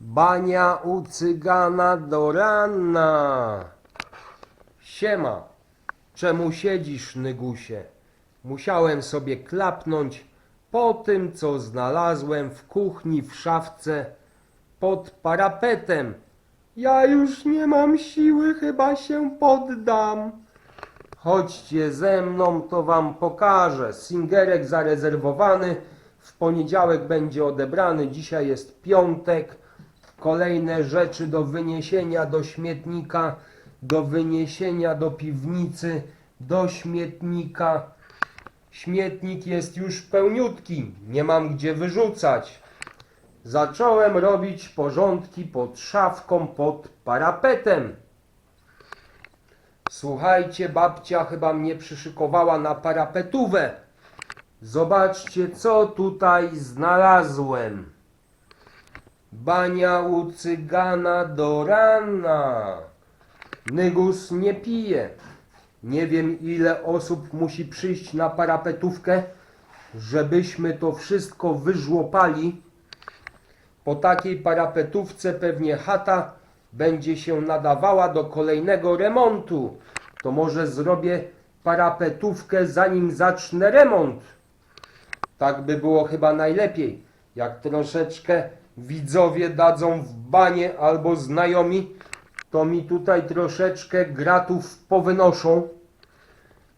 Bania u cygana do rana. Siema, czemu siedzisz, Nygusie? Musiałem sobie klapnąć po tym, co znalazłem w kuchni w szafce pod parapetem. Ja już nie mam siły, chyba się poddam. Chodźcie ze mną, to wam pokażę. Singerek zarezerwowany. W poniedziałek będzie odebrany. Dzisiaj jest piątek. Kolejne rzeczy do wyniesienia do śmietnika, do wyniesienia do piwnicy, do śmietnika. Śmietnik jest już pełniutki, nie mam gdzie wyrzucać. Zacząłem robić porządki pod szafką, pod parapetem. Słuchajcie, babcia chyba mnie przyszykowała na parapetówę. Zobaczcie, co tutaj znalazłem. Bania u cygana do rana. Nygus nie pije. Nie wiem, ile osób musi przyjść na parapetówkę, żebyśmy to wszystko wyżłopali. Po takiej parapetówce pewnie chata będzie się nadawała do kolejnego remontu. To może zrobię parapetówkę zanim zacznę remont. Tak by było chyba najlepiej. Jak troszeczkę widzowie dadzą w banie albo znajomi, to mi tutaj troszeczkę gratów powynoszą.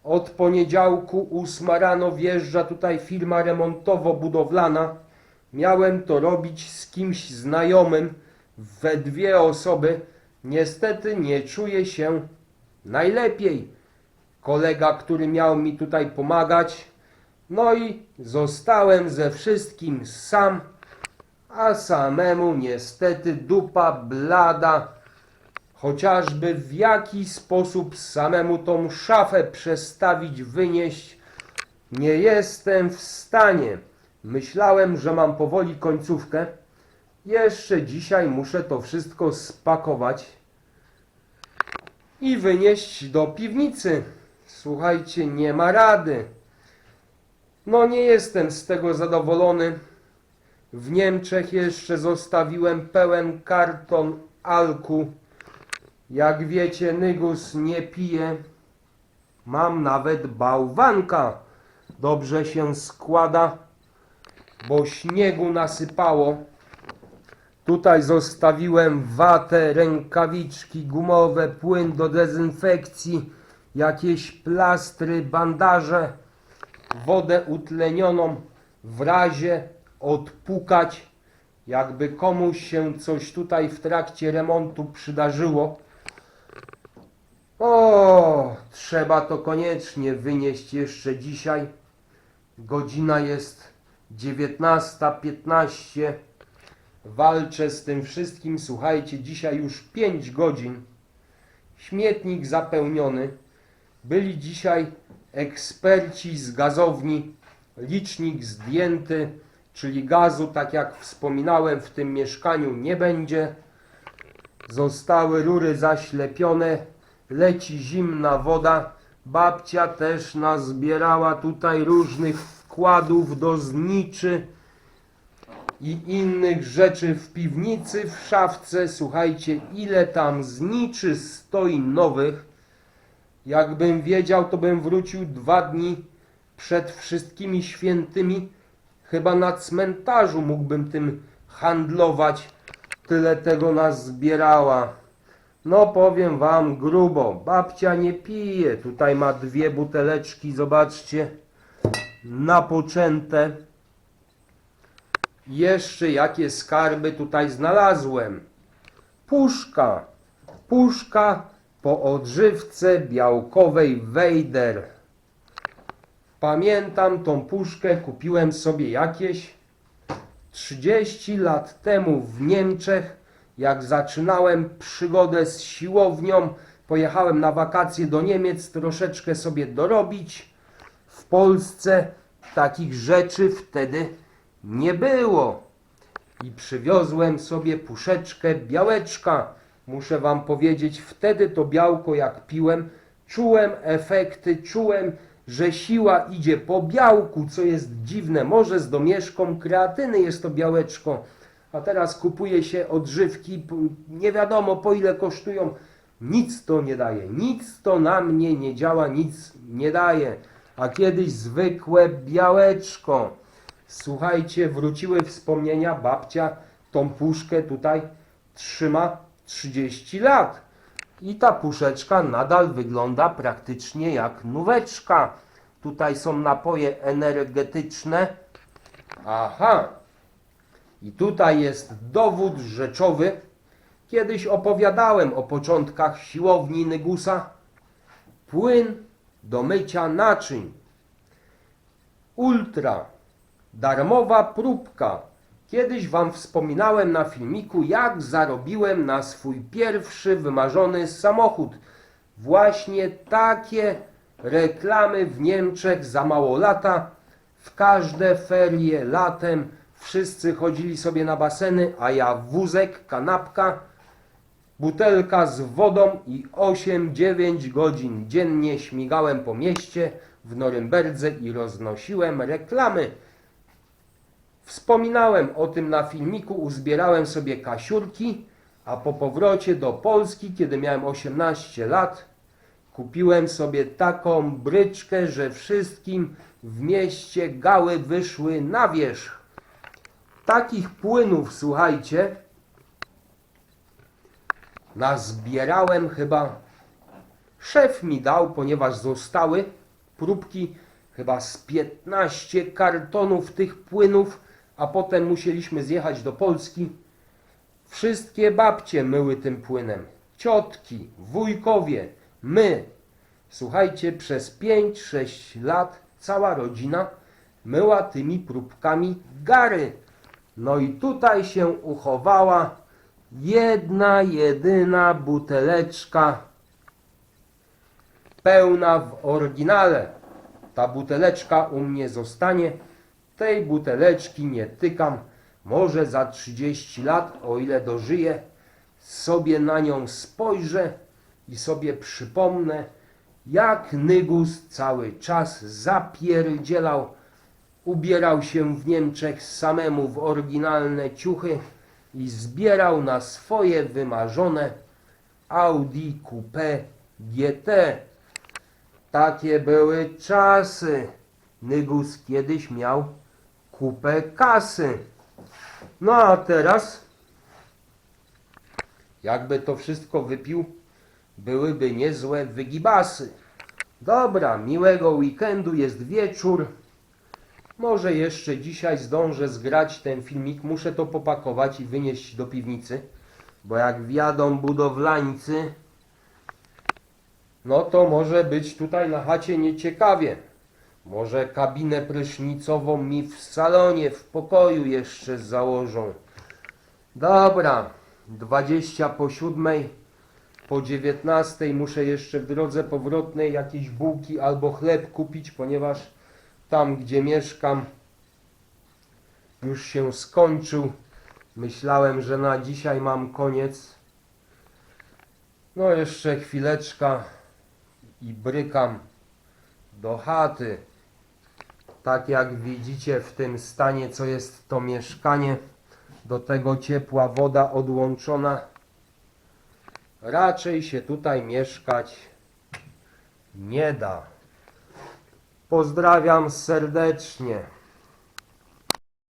Od poniedziałku ósma rano wjeżdża tutaj firma remontowo-budowlana. Miałem to robić z kimś znajomym we dwie osoby. Niestety nie czuję się najlepiej. Kolega, który miał mi tutaj pomagać, no i zostałem ze wszystkim sam, a samemu niestety dupa blada. Chociażby w jaki sposób samemu tą szafę przestawić, wynieść, nie jestem w stanie. Myślałem, że mam powoli końcówkę. Jeszcze dzisiaj muszę to wszystko spakować i wynieść do piwnicy. Słuchajcie, nie ma rady. No nie jestem z tego zadowolony. W Niemczech jeszcze zostawiłem pełen karton alku. Jak wiecie, Nygus nie pije. Mam nawet bałwanka. Dobrze się składa, bo śniegu nasypało. Tutaj zostawiłem watę, rękawiczki gumowe, płyn do dezynfekcji, jakieś plastry, bandaże, wodę utlenioną w razie odpukać, jakby komuś się coś tutaj w trakcie remontu przydarzyło. O, trzeba to koniecznie wynieść jeszcze dzisiaj. Godzina jest 19.15. Walczę z tym wszystkim. Słuchajcie, dzisiaj już 5 godzin. Śmietnik zapełniony. Byli dzisiaj eksperci z gazowni. Licznik zdjęty, czyli gazu, tak jak wspominałem, w tym mieszkaniu nie będzie. Zostały rury zaślepione, leci zimna woda. Babcia też nazbierała tutaj różnych wkładów do zniczy i innych rzeczy w piwnicy, w szafce. Słuchajcie, ile tam zniczy stoi nowych. Jakbym wiedział, to bym wrócił dwa dni przed wszystkimi świętymi. Chyba na cmentarzu mógłbym tym handlować. Tyle tego nas zbierała. No powiem wam grubo, babcia nie pije. Tutaj ma dwie buteleczki, zobaczcie, napoczęte. Jeszcze jakie skarby tutaj znalazłem. Puszka. Puszka po odżywce białkowej Wejder. Pamiętam tą puszkę, kupiłem sobie jakieś 30 lat temu w Niemczech, jak zaczynałem przygodę z siłownią, pojechałem na wakacje do Niemiec, troszeczkę sobie dorobić. W Polsce takich rzeczy wtedy nie było. I przywiozłem sobie puszeczkę białeczka. Muszę wam powiedzieć, wtedy to białko jak piłem, czułem efekty, czułem, że siła idzie po białku, co jest dziwne. Może z domieszką kreatyny jest to białeczko, a teraz kupuje się odżywki, nie wiadomo po ile kosztują. Nic to nie daje, nic to na mnie nie działa, nic nie daje. A kiedyś zwykłe białeczko. Słuchajcie, wróciły wspomnienia, babcia tą puszkę tutaj trzyma 30 lat. I ta puszeczka nadal wygląda praktycznie jak nóweczka. Tutaj są napoje energetyczne. Aha. I tutaj jest dowód rzeczowy. Kiedyś opowiadałem o początkach siłowni Nygusa. Płyn do mycia naczyń. Ultra. Darmowa próbka. Kiedyś Wam wspominałem na filmiku, jak zarobiłem na swój pierwszy wymarzony samochód. Właśnie takie reklamy w Niemczech za mało lata. W każde ferie latem wszyscy chodzili sobie na baseny, a ja wózek, kanapka, butelka z wodą i 8-9 godzin dziennie śmigałem po mieście w Norymberdze i roznosiłem reklamy. Wspominałem o tym na filmiku, uzbierałem sobie kasiurki, a po powrocie do Polski, kiedy miałem 18 lat, kupiłem sobie taką bryczkę, że wszystkim w mieście gały wyszły na wierzch. Takich płynów, słuchajcie, nazbierałem chyba. Szef mi dał, ponieważ zostały próbki chyba z 15 kartonów tych płynów, a potem musieliśmy zjechać do Polski. Wszystkie babcie myły tym płynem. Ciotki, wujkowie, my. Słuchajcie, przez 5-6 lat cała rodzina myła tymi próbkami gary. No i tutaj się uchowała jedna, jedyna buteleczka pełna w oryginale. Ta buteleczka u mnie zostanie. Tej buteleczki nie tykam. Może za 30 lat, o ile dożyję, sobie na nią spojrzę i sobie przypomnę, jak Nygus cały czas zapierdzielał, ubierał się w Niemczech samemu w oryginalne ciuchy i zbierał na swoje wymarzone Audi Coupé GT. Takie były czasy. Nygus kiedyś miał kupę kasy. No a teraz, jakby to wszystko wypił, byłyby niezłe wygibasy. Dobra, miłego weekendu, jest wieczór. Może jeszcze dzisiaj zdążę zgrać ten filmik. Muszę to popakować i wynieść do piwnicy, bo jak wjadą budowlańcy, no to może być tutaj na chacie nieciekawie. Może kabinę prysznicową mi w salonie, w pokoju jeszcze założą. Dobra, 20 po 7, po 19 muszę jeszcze w drodze powrotnej jakieś bułki albo chleb kupić, ponieważ tam, gdzie mieszkam, już się skończył. Myślałem, że na dzisiaj mam koniec. No jeszcze chwileczka i brykam do chaty. Tak jak widzicie w tym stanie, co jest to mieszkanie, do tego ciepła woda odłączona. Raczej się tutaj mieszkać nie da. Pozdrawiam serdecznie.